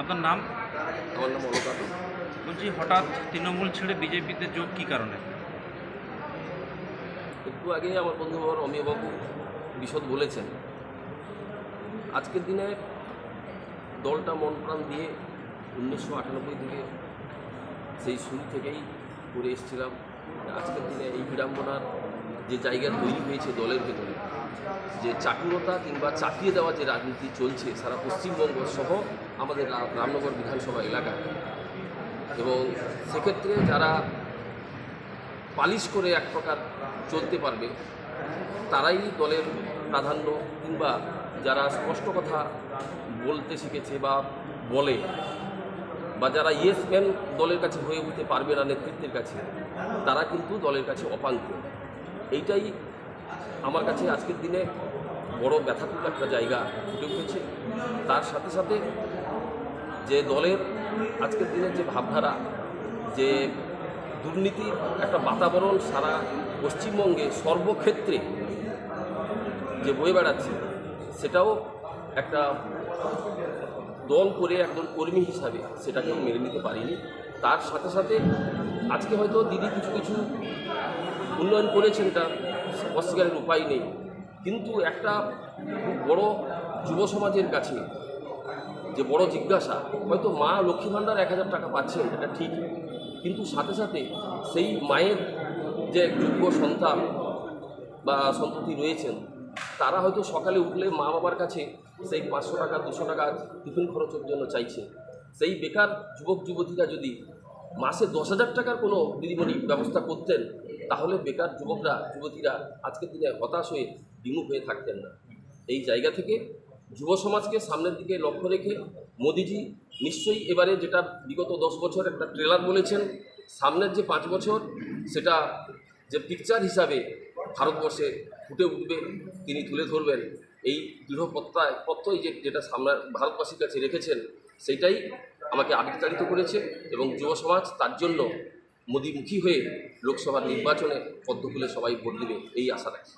আপনার নাম? আমার নাম অলকাত বলছি হঠাৎ তৃণমূল ছেড়ে বিজেপিতে যোগ কী কারণে? একটু আগেই আমার বন্ধু অমিয়বাবু বিশদ বলেছেন আজকের দিনে দলটা মন প্রাণ দিয়ে উনিশশো আটানব্বই থেকে সেই শুরু থেকেই করে এসেছিলাম। আজকের দিনে এই বিড়ম্বনার যে জায়গা তৈরি হয়েছে দলের ভেতরে যে চাটুরতা কিংবা চাপিয়ে দেওয়া যে রাজনীতি চলছে সারা পশ্চিমবঙ্গ সহ আমাদের রামনগর বিধানসভা এলাকায় এবং সেক্ষেত্রে যারা পালিশ করে এক প্রকার চলতে পারবে, তারাই দলের প্রাধান্য কিংবা যারা স্পষ্ট কথা বলতে শিখেছে বা বলে বা যারা ইয়েস ম্যান দলের কাছে হয়ে উঠতে পারবে না নেতৃত্বের কাছে, তারা কিন্তু দলের কাছে অপাঙ্ক। এইটাই আমার কাছে আজকের দিনে বড় ব্যথাত্মক একটা জায়গা ফুটে উঠেছে। তার সাথে সাথে যে দলের আজকের দিনের যে ভাবধারা, যে দুর্নীতির একটা বাতাবরণ সারা পশ্চিমবঙ্গে সর্বক্ষেত্রে যে বয়ে বেড়াচ্ছে, সেটাও একটা দল করে একজন কর্মী হিসাবে সেটাকেও মেনে নিতে পারিনি। তার সাথে সাথে আজকে হয়তো দিদি কিছু কিছু উন্নয়ন করেছেন তার অস্বীকারের উপায় নেই। কিন্তু একটা বড় যুব সমাজের কাছে যে বড় জিজ্ঞাসা, হয়তো মা লক্ষ্মী ভাণ্ডার এক হাজার টাকা পাচ্ছেন, এটা ঠিক। কিন্তু সাথে সাথে সেই মায়ের যে যোগ্য সন্তান বা সন্ততি রয়েছেন, তারা হয়তো সকালে উঠলে মা বাবার কাছে সেই পাঁচশো টাকা, দুশো টাকা টিফিন খরচের জন্য চাইছে। সেই বেকার যুবক, যুবতীরা যদি মাসে দশ হাজার টাকার কোনো দিদিমণি ব্যবস্থা করতেন, তাহলে বেকার যুবকরা, যুবতীরা আজকের দিনে হতাশ হয়ে বিমুখ হয়ে থাকতেন না। এই জায়গা থেকে যুব সমাজকে সামনের দিকে লক্ষ্য রেখে মোদিজি নিশ্চয়ই এবারে যেটা বিগত দশ বছর একটা ট্রেলার বলেছেন, সামনের যে পাঁচ বছর সেটা যে পিকচার হিসাবে ভারতবর্ষে ফুটে উঠবে, তিনি তুলে ধরবেন। এই দৃঢ় প্রত্যয় প্রত্যয় যে যেটা সামনে ভারতবাসীর কাছে রেখেছেন সেটাই আমাকে আবিষ্কারিত করেছে এবং যুব সমাজ তার জন্য মোদীমুখী হয়ে লোকসভা নির্বাচনে পদ্মফুলে সবাই ভোট দেবে, এই আশা রাখি।